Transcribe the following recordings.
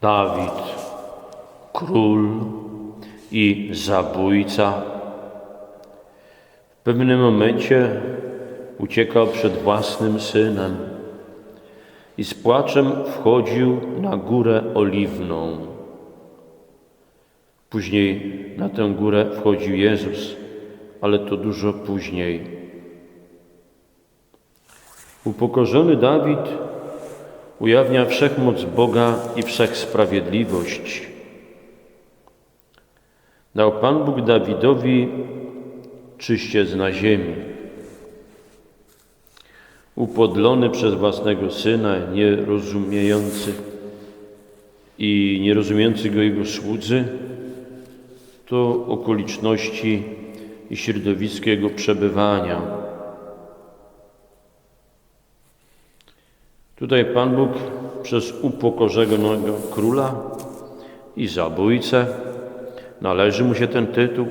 Dawid, król i zabójca, w pewnym momencie uciekał przed własnym synem i z płaczem wchodził na górę oliwną. Później na tę górę wchodził Jezus, ale to dużo później. Upokorzony Dawid ujawnia wszechmoc Boga i wszechsprawiedliwość. Dał Pan Bóg Dawidowi czyściec na ziemi. Upodlony przez własnego syna, nierozumiejący i nierozumiejący go jego słudzy, to okoliczności i środowisko jego przebywania. Tutaj Pan Bóg przez upokorzonego króla i zabójcę, należy mu się ten tytuł,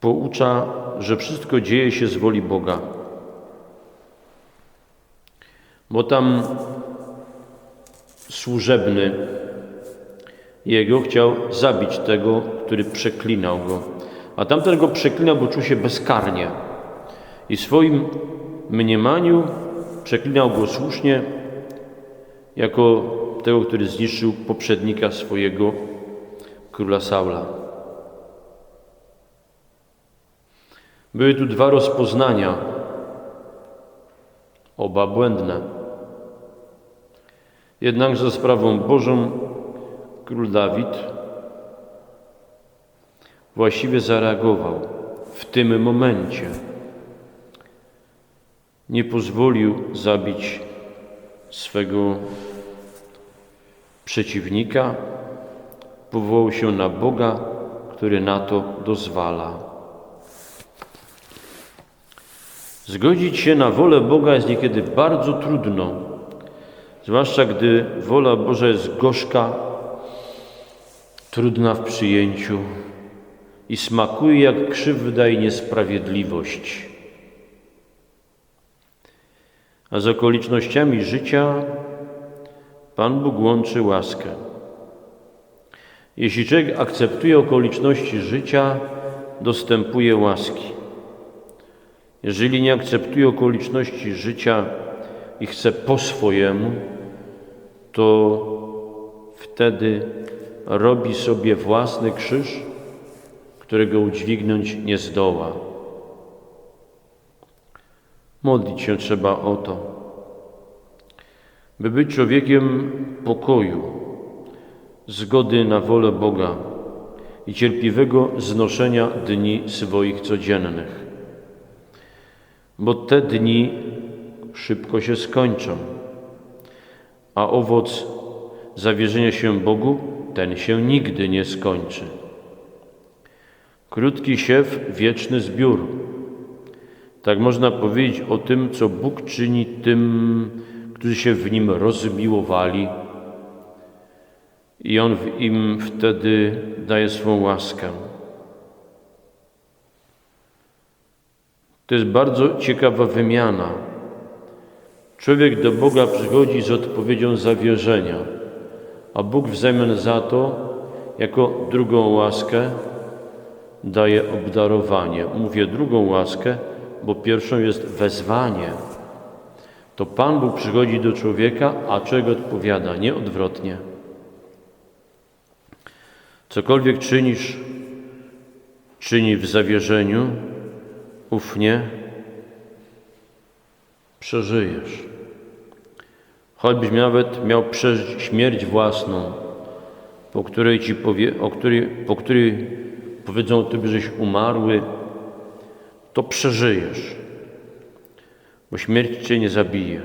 poucza, że wszystko dzieje się z woli Boga. Bo tam służebny jego chciał zabić tego, który przeklinał go. A tamten go przeklinał, bo czuł się bezkarnie. I w swoim mniemaniu przeklinał go słusznie, jako tego, który zniszczył poprzednika swojego króla Saula. Były tu dwa rozpoznania, oba błędne. Jednak za sprawą Bożą król Dawid właściwie zareagował w tym momencie. Nie pozwolił zabić swego przeciwnika, powołał się na Boga, który na to dozwala. Zgodzić się na wolę Boga jest niekiedy bardzo trudno, zwłaszcza gdy wola Boża jest gorzka, trudna w przyjęciu i smakuje jak krzywda i niesprawiedliwość. A z okolicznościami życia Pan Bóg łączy łaskę. Jeśli człowiek akceptuje okoliczności życia, dostępuje łaski. Jeżeli nie akceptuje okoliczności życia i chce po swojemu, to wtedy robi sobie własny krzyż, którego udźwignąć nie zdoła. Modlić się trzeba o to, by być człowiekiem pokoju, zgody na wolę Boga i cierpliwego znoszenia dni swoich codziennych. Bo te dni szybko się skończą, a owoc zawierzenia się Bogu, ten się nigdy nie skończy. Krótki siew, wieczny zbiór. Tak można powiedzieć o tym, co Bóg czyni tym, którzy się w Nim rozmiłowali i On im wtedy daje swą łaskę. To jest bardzo ciekawa wymiana. Człowiek do Boga przychodzi z odpowiedzią zawierzenia, a Bóg w zamian za to, jako drugą łaskę, daje obdarowanie. Mówię drugą łaskę, bo pierwszą jest wezwanie. To Pan Bóg przychodzi do człowieka, a człowiek odpowiada, nie odwrotnie. Cokolwiek czynisz, czyni w zawierzeniu, ufnie, przeżyjesz. Choćbyś nawet miał przeżyć śmierć własną, po której ci powie, o której, po której powiedzą Tobie, żeś umarły, to przeżyjesz, bo śmierć Cię nie zabije.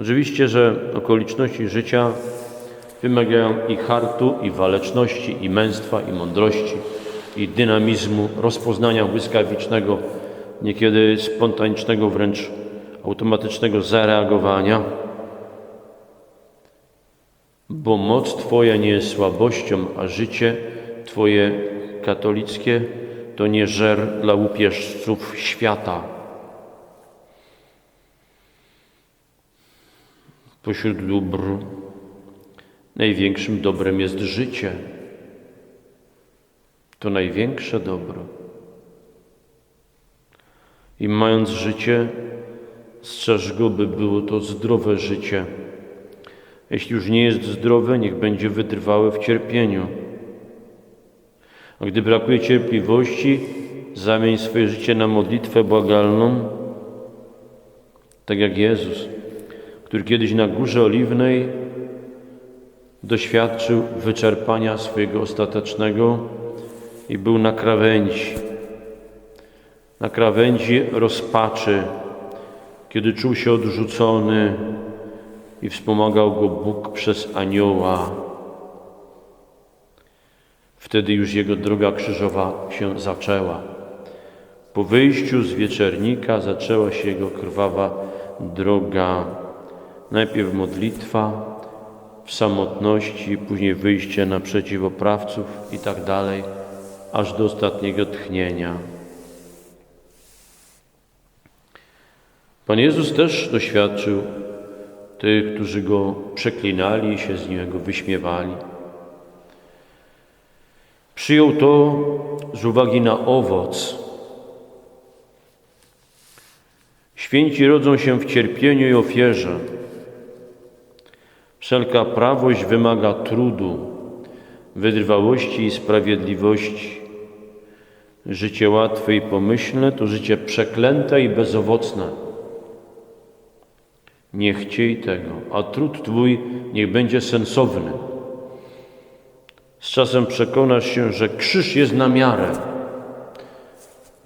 Oczywiście, że okoliczności życia wymagają i hartu, i waleczności, i męstwa, i mądrości, i dynamizmu, rozpoznania błyskawicznego, niekiedy spontanicznego, wręcz automatycznego zareagowania, bo moc Twoja nie jest słabością, a życie Twoje katolickie to nie żer dla łupieżców świata. Pośród dóbr największym dobrem jest życie. To największe dobro. I mając życie, strzeż go, by było to zdrowe życie. Jeśli już nie jest zdrowe, niech będzie wytrwałe w cierpieniu. A gdy brakuje cierpliwości, zamień swoje życie na modlitwę błagalną, tak jak Jezus, który kiedyś na Górze Oliwnej doświadczył wyczerpania swojego ostatecznego i był na krawędzi, na krawędzi rozpaczy, kiedy czuł się odrzucony i wspomagał go Bóg przez anioła. Wtedy już jego droga krzyżowa się zaczęła. Po wyjściu z wieczernika zaczęła się jego krwawa droga. Najpierw modlitwa w samotności, później wyjście naprzeciw oprawców i tak dalej, aż do ostatniego tchnienia. Pan Jezus też doświadczył tych, którzy Go przeklinali i się z Niego wyśmiewali. Przyjął to z uwagi na owoc. Święci rodzą się w cierpieniu i ofierze. Wszelka prawość wymaga trudu, wytrwałości i sprawiedliwości. Życie łatwe i pomyślne to życie przeklęte i bezowocne. Nie chciej tego, a trud Twój niech będzie sensowny. Z czasem przekonasz się, że krzyż jest na miarę.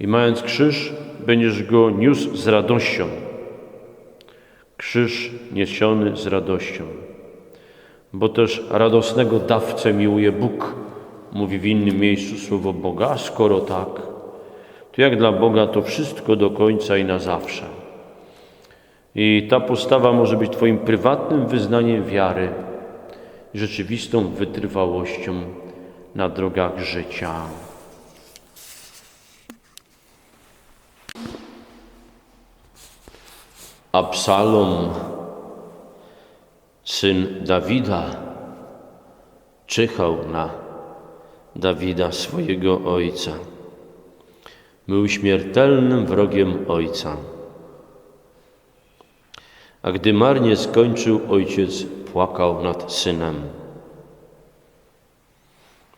I mając krzyż, będziesz go niósł z radością. Krzyż niesiony z radością. Bo też radosnego dawcę miłuje Bóg, mówi w innym miejscu słowo Boga. A skoro tak, to jak dla Boga to wszystko do końca i na zawsze. I ta postawa może być Twoim prywatnym wyznaniem wiary, rzeczywistą wytrwałością na drogach życia. Absalom, syn Dawida, czyhał na Dawida, swojego ojca. Był śmiertelnym wrogiem ojca. A gdy marnie skończył, ojciec płakał nad synem.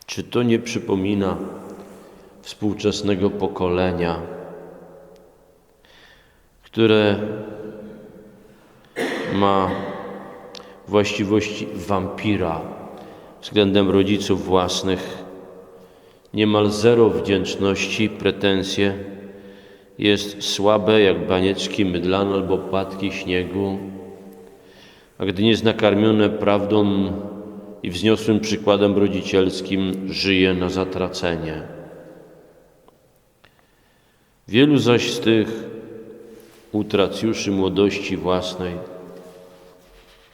Czy to nie przypomina współczesnego pokolenia, które ma właściwości wampira względem rodziców własnych, niemal zero wdzięczności, pretensje, jest słabe jak banieczki mydlane albo płatki śniegu, a gdy nie jest nakarmione prawdą i wzniosłym przykładem rodzicielskim, żyje na zatracenie. Wielu zaś z tych utracjuszy młodości własnej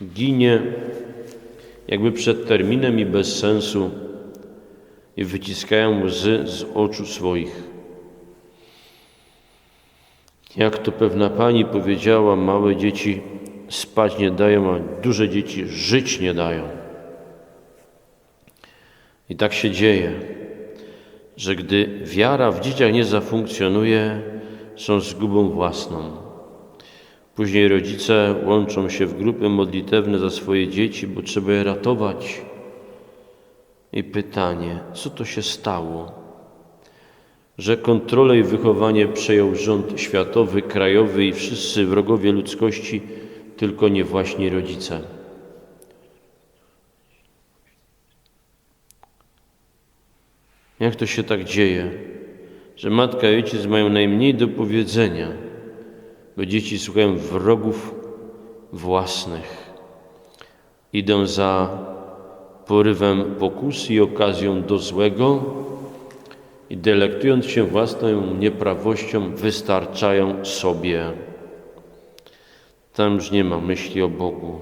ginie jakby przed terminem i bez sensu i wyciskają łzy z oczu swoich. Jak to pewna pani powiedziała, małe dzieci spać nie dają, a duże dzieci żyć nie dają. I tak się dzieje, że gdy wiara w dzieciach nie zafunkcjonuje, są zgubą własną. Później rodzice łączą się w grupy modlitewne za swoje dzieci, bo trzeba je ratować. I pytanie, co to się stało? Że kontrolę i wychowanie przejął rząd światowy, krajowy i wszyscy wrogowie ludzkości, tylko nie właśnie rodzice. Jak to się tak dzieje, że matka i ojciec mają najmniej do powiedzenia, bo dzieci słuchają wrogów własnych, idą za porywem pokusy i okazją do złego i delektując się własną nieprawością, wystarczają sobie. Tam już nie ma myśli o Bogu.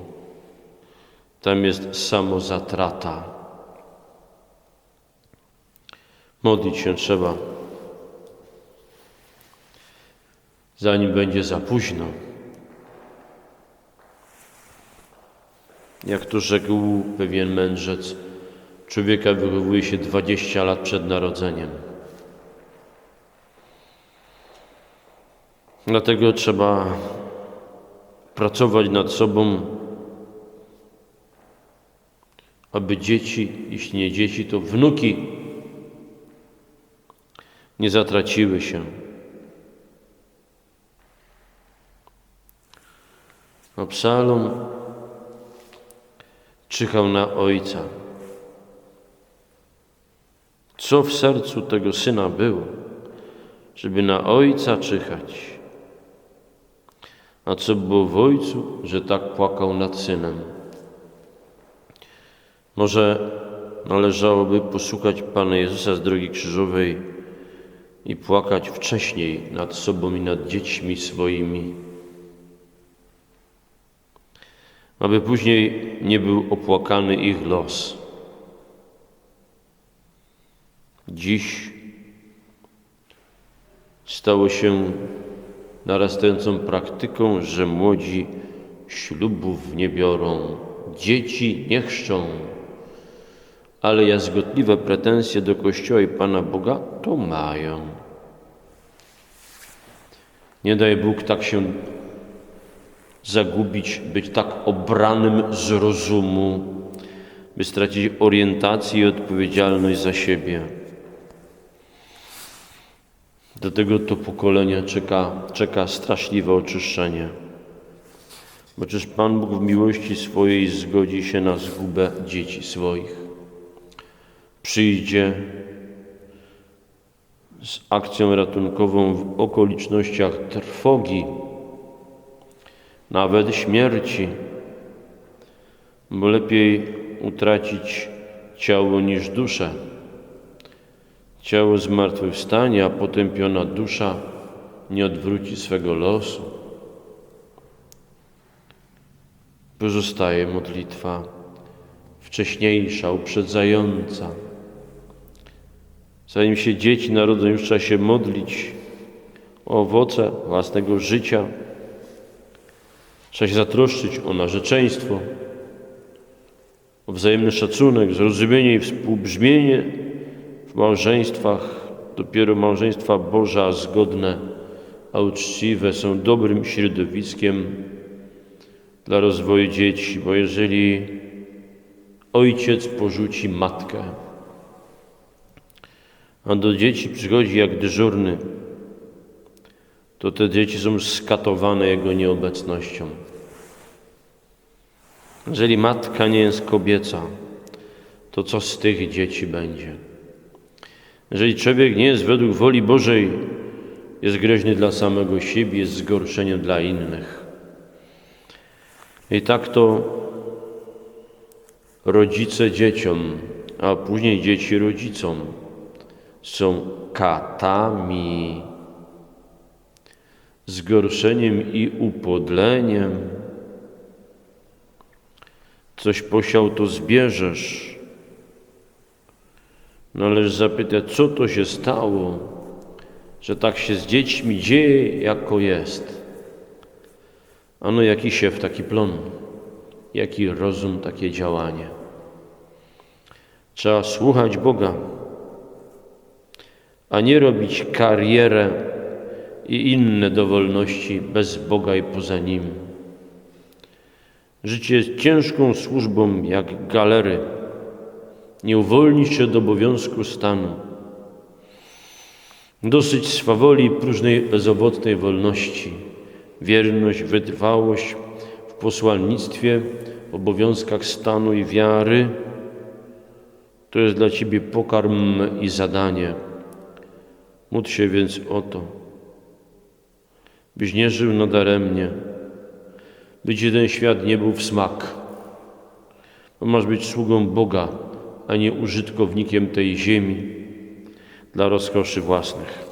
Tam jest samozatrata. Modlić się trzeba, zanim będzie za późno. Jak to rzekł pewien mędrzec, człowieka wychowuje się 20 lat przed narodzeniem. Dlatego trzeba pracować nad sobą, aby dzieci, jeśli nie dzieci, to wnuki nie zatraciły się. A psalm czyhał na ojca. Co w sercu tego syna było, żeby na ojca czyhać? A co było w ojcu, że tak płakał nad synem? Może należałoby posłuchać Pana Jezusa z drogi krzyżowej i płakać wcześniej nad sobą i nad dziećmi swoimi, aby później nie był opłakany ich los. Dziś stało się narastającą praktyką, że młodzi ślubów nie biorą, dzieci nie chrzczą, ale jazgotliwe pretensje do Kościoła i Pana Boga to mają. Nie daj Bóg tak się zagubić, być tak obranym z rozumu, by stracić orientację i odpowiedzialność za siebie. Do tego to pokolenia czeka, czeka straszliwe oczyszczenie. Bo czyż Pan Bóg w miłości swojej zgodzi się na zgubę dzieci swoich? Przyjdzie z akcją ratunkową w okolicznościach trwogi, nawet śmierci, bo lepiej utracić ciało niż duszę. Ciało zmartwychwstanie, a potępiona dusza nie odwróci swego losu. Pozostaje modlitwa wcześniejsza, uprzedzająca. Zanim się dzieci narodzą, już trzeba się modlić o owoce własnego życia. Trzeba się zatroszczyć o narzeczeństwo, o wzajemny szacunek, zrozumienie i współbrzmienie małżeństwach. Dopiero małżeństwa Boża zgodne, a uczciwe są dobrym środowiskiem dla rozwoju dzieci, bo jeżeli ojciec porzuci matkę, a do dzieci przychodzi jak dyżurny, to te dzieci są skatowane jego nieobecnością. Jeżeli matka nie jest kobieca, to co z tych dzieci będzie? Jeżeli człowiek nie jest według woli Bożej, jest groźny dla samego siebie, jest zgorszeniem dla innych. I tak to rodzice dzieciom, a później dzieci rodzicom są katami, zgorszeniem i upodleniem. Coś posiał, to zbierzesz. Należy zapytać, co to się stało, że tak się z dziećmi dzieje, jako jest. Ano jaki siew, taki plon, jaki rozum, takie działanie. Trzeba słuchać Boga, a nie robić karierę i inne dowolności bez Boga i poza Nim. Życie jest ciężką służbą jak galery. Nie uwolnić się do obowiązku stanu. Dosyć swawoli próżnej, bezowocnej wolności. Wierność, wytrwałość w posłannictwie, obowiązkach stanu i wiary to jest dla Ciebie pokarm i zadanie. Módl się więc o to, byś nie żył nadaremnie, by Ci ten świat nie był w smak, bo masz być sługą Boga, a nie użytkownikiem tej ziemi dla rozkoszy własnych.